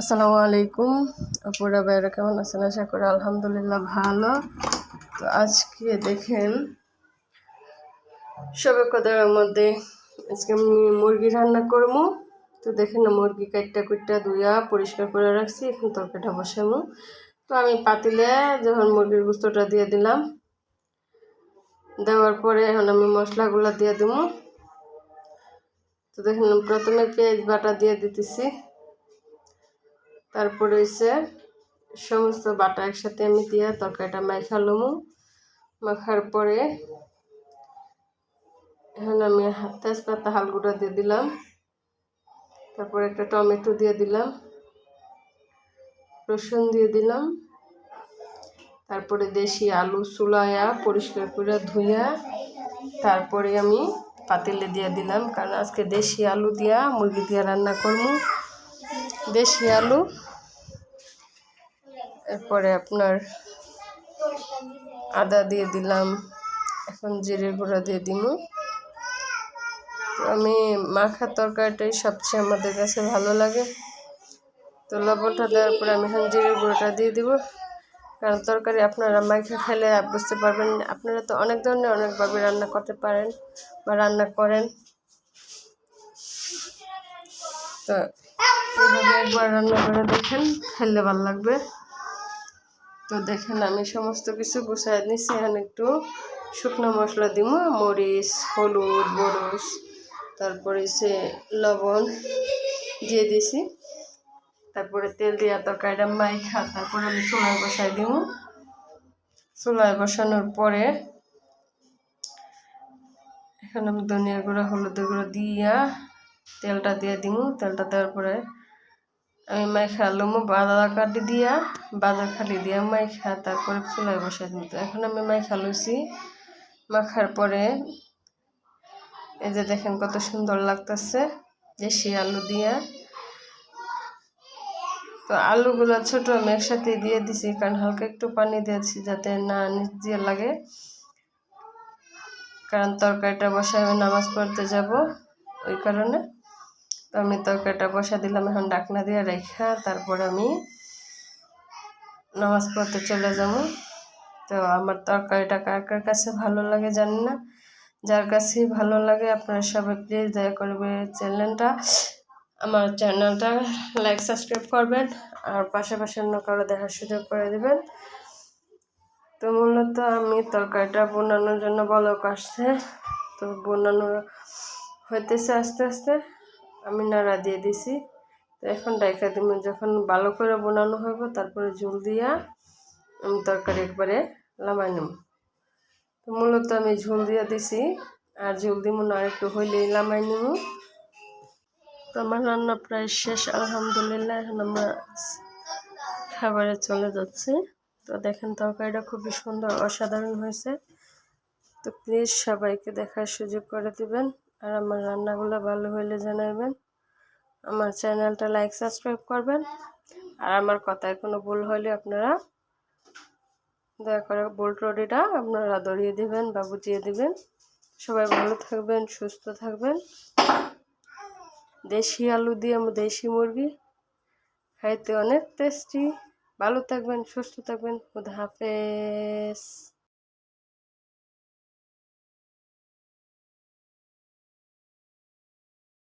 আসসালামু আলাইকুম। আপুরা ভাইরা কেমন আছেন? আশা করি আলহামদুলিল্লাহ ভালো। তো আজকে দেখেন সবে কদার মধ্যে আজকে আমি মুরগি রান্না করব। তো দেখেন না মুরগি কাটটা কুটটা ধুইয়া পরিষ্কার করে রাখছি, এখন তরকারিটা বসাবো। তো আমি পাতিলে যখন মুরগির গুস্তটা দিয়ে দিলাম, দেওয়ার পরে এখন আমি মশলাগুলো দিয়ে দেবো। তো দেখেন, প্রথমে পেঁয়াজ বাটা দিয়ে দিতেছি। তারপরে হচ্ছে সমস্ত বাটা একসাথে আমি দিয়ে তরকারিটা মাখালুমু মাখার পরে এখন আমি তেজপাতা হালগুঁড়া দিয়ে দিলাম। তারপরে একটা টমেটো দিয়ে দিলাম। রসুন দিয়ে দিলাম। তারপরে দেশি আলু চুলায়া পরিষ্কার করে ধুইয়া তারপরে আমি পাতিলে দিয়ে দিলাম। কারণ আজকে দেশি আলু দিয়া মুরগি দিয়ে রান্না করব দেশি আলু, এরপরে আপনার আদা দিয়ে দিলাম, এখন জিরে গুঁড়া দিয়ে দিব। আমি মাখা তরকারিটাই সবচেয়ে আমাদের কাছে ভালো লাগে। তো লবণটা দেওয়ার পরে আমি এখন জিরে গুঁড়োটা দিয়ে দিব। কারণ তরকারি আপনারা মাখা খেলে বুঝতে পারবেন, আপনারা তো অনেক ধরনের অনেকভাবে রান্না করতে পারেন বা রান্না করেন। তো এভাবে একবার রান্না করে দেখেন খেলে ভালো লাগবে। তো দেখেন, আমি সমস্ত কিছু গুছাই নিচ্ছি এখন একটু শুকনো মশলা দিব মরিচ, হলুদ, বরস, তারপরে সে লবণ দিয়ে দিছি। তারপরে তেল দিয়া তরকারিটা মাইখা, তারপরে আমি চুলায় বসাই দিব চুলায় বসানোর পরে এখন আমি ধনিয়া গুঁড়া, হলুদের গুঁড়ো দিয়া তেলটা দিয়ে দিব তেলটা দেওয়ার পরে আমি মাইখা লুমো বাদা কাটি দিয়া বাজার খালি দিয়া মাইখা তারপরে চুলায় বসাই দিই তো এখন আমি মাইখা লুছি মাখার পরে এই যে দেখেন কত সুন্দর লাগতেছে, দেশি আলু দিয়া। তো আলুগুলো ছোট, আমি একসাথে দিয়ে দিছি, কারণ হালকা একটু পানি দিয়েছি যাতে না নিচ দিয়ে লাগে। কারণ তরকারিটা বসায় আমি নামাজ পড়তে যাব, ওই কারণে। তো আমি তরকারিটা বসা দিলাম, এখন ডাকনা দিয়ে রেখা, তারপর আমি নামাজ পড়তে চলে যাব। তো আমার তরকারিটা কার কার কাছে ভালো লাগে জানি না। যার কাছেই ভালো লাগে, আপনারা সবাই প্লিজ দয়া করবে চ্যানেলটা, আমার চ্যানেলটা লাইক সাবস্ক্রাইব করবেন, আর পাশাপাশি অন্য কারও দেখার সুযোগ করে দেবেন। তো মূলত আমি তরকারিটা বোনানোর জন্য বলক আসছে। তো বোনানো হইতেছে আস্তে আস্তে। আমি নাড়া দিয়ে দিছি। তো এখন ডাইকা দিব যখন ভালো করে বোনানো হইব, তারপরে ঝুল দিয়া আমি তরকারি একবারে লামাই নেব তো মূলত আমি ঝোল দিয়ে দিছি, আর ঝোল দিব না একটু হইলেই লামাই নেব তো আমার রান্না প্রায় শেষ, আলহামদুলিল্লাহ, এখন আমরা খাবারে চলে যাচ্ছি। তো দেখেন, তরকারিটা খুবই সুন্দর, অসাধারণ হয়েছে। তো প্লিজ সবাইকে দেখার সুযোগ করে দিবেন। আর আমার রান্নাগুলো ভালো হইলে জানাবেন আমার চ্যানেলটা লাইক, সাবস্ক্রাইব করবেন। আর আমার কথায় কোনো ভুল হলে আপনারা দয়া করে বোল্ট রডিটা আপনারা দড়িয়ে দিবেন বা বুঝিয়ে দিবেন। সবাই ভালো থাকবেন, সুস্থ থাকবেন। দেশি আলু দিয়ে আমার দেশি মুরগি খাইতে অনেক টেস্টি ভালো থাকবেন, সুস্থ থাকবেন। খুদা হাফেজ।